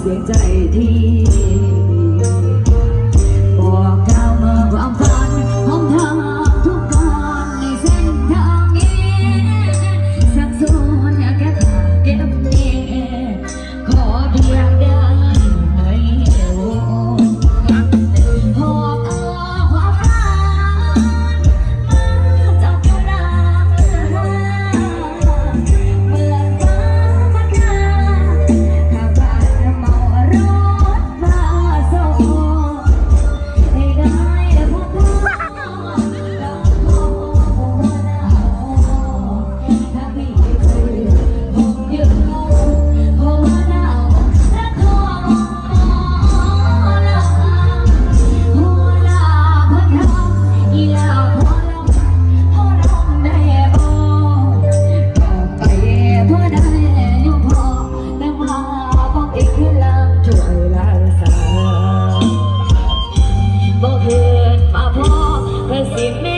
เสียใจที่ บ่เกิดมาพอเพื่อสิแม่